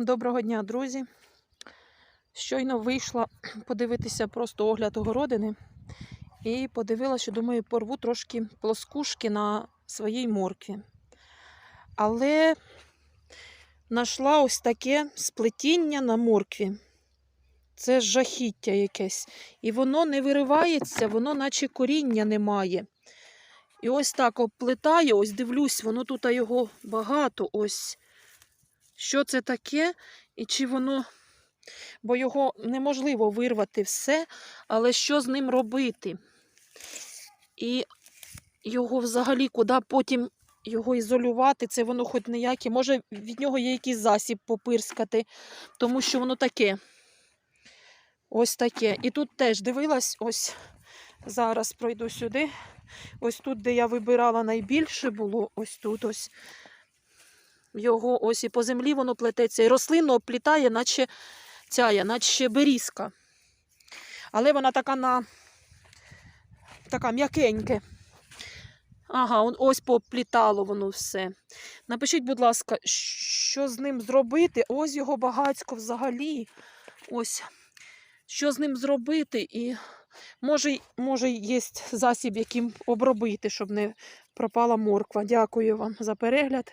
Доброго дня, друзі. Щойно вийшла подивитися просто огляд огородини і подивилася, що думаю, порву трошки плоскушки на своїй моркві. Але знайшла ось таке сплетіння на моркві. Це жахіття якесь. І воно не виривається, воно наче коріння немає. І ось так оплетаю, ось дивлюсь, воно тут його багато. ось. Що це таке і чи воно. Бо його неможливо вирвати все, але що з ним робити? І його взагалі куди потім його ізолювати, це воно хоч ніяке. Може, від нього є якийсь засіб попирскати, тому що воно таке. Ось таке. І тут теж дивилась, ось зараз пройду сюди. Ось тут, де я вибирала найбільше було, ось тут ось. Його ось і по землі воно плететься. І рослину оплітає, наче ця, наче берізка. Але вона така на така м'якеньке. Ага, ось поплітало воно все. Напишіть, будь ласка, що з ним зробити? Ось його багацько взагалі. Ось. Що з ним зробити? І може, може є засіб, яким обробити, щоб не пропала морква. Дякую вам за перегляд.